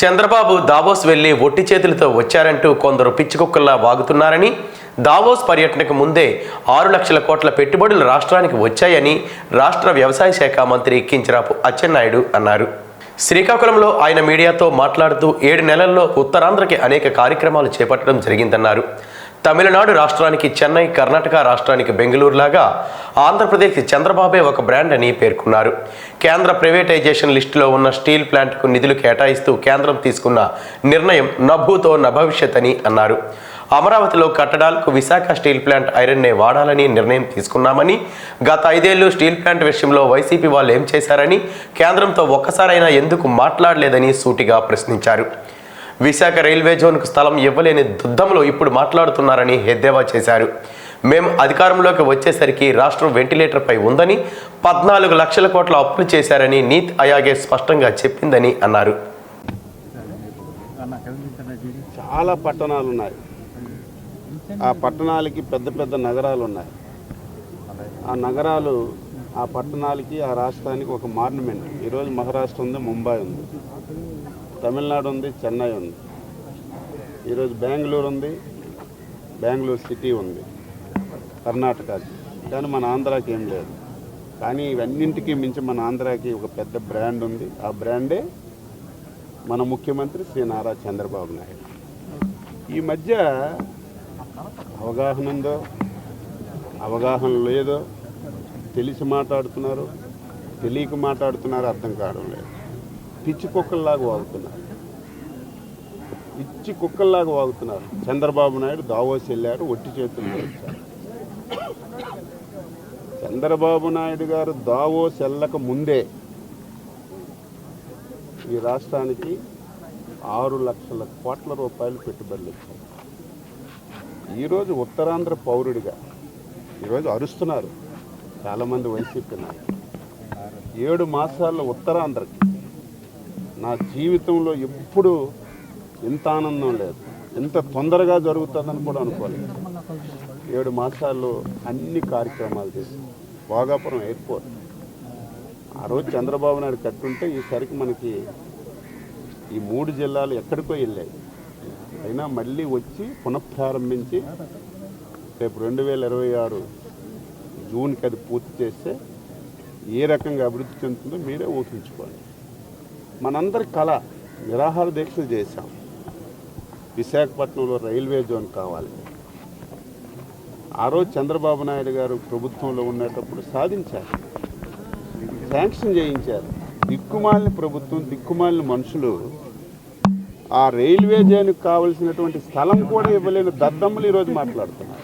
Chandrababu Davos వెళ్ళి ఒట్టి చేతులతో వచ్చారంటూ కొందరు పిచ్చికుక్కల్లా వాగుతున్నారని దావోస్ పర్యటనకు ముందే ఆరు లక్షల కోట్ల పెట్టుబడులు రాష్ట్రానికి వచ్చాయని రాష్ట్ర వ్యవసాయ శాఖ మంత్రి కించరాపు అచ్చెన్నాయుడు అన్నారు. శ్రీకాకుళంలో ఆయన మీడియాతో మాట్లాడుతూ ఏడు నెలల్లో ఉత్తరాంధ్రకి అనేక కార్యక్రమాలు చేపట్టడం జరిగిందన్నారు. తమిళనాడు రాష్ట్రానికి చెన్నై కర్ణాటక రాష్ట్రానికి బెంగళూరు లాగా ఆంధ్రప్రదేశ్ చంద్రబాబే ఒక బ్రాండ్ అని పేర్కొన్నారు. కేంద్ర ప్రైవేటైజేషన్ లిస్టులో ఉన్న స్టీల్ ప్లాంట్కు నిధులు కేటాయిస్తూ కేంద్రం తీసుకున్న నిర్ణయం నభూతో నభవిష్యత్ అని అన్నారు. అమరావతిలో కట్టడాలకు విశాఖ స్టీల్ ప్లాంట్ ఐరన్నే వాడాలని నిర్ణయం తీసుకున్నామని గత ఐదేళ్ళు స్టీల్ ప్లాంట్ విషయంలో వైసీపీ వాళ్ళు ఏం చేశారని కేంద్రంతో ఒక్కసారైనా ఎందుకు మాట్లాడలేదని సూటిగా ప్రశ్నించారు. విశాఖ రైల్వే జోన్కు స్థలం ఇవ్వలేని దుద్దంలో ఇప్పుడు మాట్లాడుతున్నారని ఎద్దేవా చేశారు. మేము అధికారంలోకి వచ్చేసరికి రాష్ట్రం వెంటిలేటర్పై ఉందని పద్నాలుగు లక్షల కోట్ల అప్పులు చేశారని నీత్ అయాగే స్పష్టంగా చెప్పిందని అన్నారు. చాలా పట్టణాలు ఉన్నాయి ఆ పట్టణాలకి పెద్ద పెద్ద నగరాలు ఉన్నాయి ఆ నగరాలు ఆ పట్టణాలకి ఆ రాష్ట్రానికి ఒక మార్నమెంట్ ఈరోజు మహారాష్ట్ర ఉంది ముంబై ఉంది. తమిళనాడు ఉంది చెన్నై ఉంది. ఈరోజు బెంగళూరు ఉంది బెంగళూరు సిటీ ఉంది కర్ణాటక. కానీ మన ఆంధ్రాకి ఏం లేదు. కానీ ఇవన్నింటికి మించి మన ఆంధ్రాకి ఒక పెద్ద బ్రాండ్ ఉంది. ఆ బ్రాండే మన ముఖ్యమంత్రి శ్రీ నారా చంద్రబాబు నాయుడు. ఈ మధ్య అవగాహన ఉందో అవగాహన లేదో తెలిసి మాట్లాడుతున్నారు తెలియక మాట్లాడుతున్నారు అర్థం కావడం లేదు. పిచ్చి కుక్కల్లాగా వాగుతున్నారు. పిచ్చి కుక్కల్లాగా వాగుతున్నారు. చంద్రబాబు నాయుడు దావోసి వెళ్ళారు ఒట్టి చేతుల్లో వచ్చారు చంద్రబాబు నాయుడు గారు దావోస్ వెళ్ళక ముందే ఈ రాష్ట్రానికి ఆరు లక్షల కోట్ల రూపాయలు పెట్టుబడులు ఇచ్చారు ఈరోజు ఉత్తరాంధ్ర పౌరుడిగా ఈరోజు అరుస్తున్నారు. చాలామంది వైసీపీ నాయకులు. ఏడు మాసాల్లో ఉత్తరాంధ్రకి నా జీవితంలో ఎప్పుడు ఇంత ఆనందం లేదు. ఎంత తొందరగా జరుగుతుందని కూడా అనుకోలేదు. ఏడు మాసాల్లో అన్ని కార్యక్రమాలు చేసి భోగాపురం ఎయిర్పోర్ట్. ఆ రోజు చంద్రబాబు నాయుడు కట్టుంటే ఈసరికి మనకి ఈ మూడు జిల్లాలు ఎక్కడికో వెళ్ళాయి. అయినా మళ్ళీ వచ్చి పునఃప్రారంభించి రేపు రెండు వేల ఇరవై ఆరు జూన్కి అది పూర్తి చేస్తే ఏ రకంగా అభివృద్ధి చెందుతుందో మీరే ఊహించుకోండి. మనందరి కళ నిరాహార దీక్షలు చేశాం. విశాఖపట్నంలో రైల్వే జోన్ కావాలి. ఆ రోజు చంద్రబాబు నాయుడు గారు ప్రభుత్వంలో ఉండేటప్పుడు సాధించారు. శాంక్షన్ చేయించారు. దిక్కుమాలిన ప్రభుత్వం దిక్కుమాలిన మనుషులు ఆ రైల్వే జోన్కి కావలసినటువంటి స్థలం కూడా ఇవ్వలేని దద్దమ్మలు ఈరోజు మాట్లాడుతున్నారు.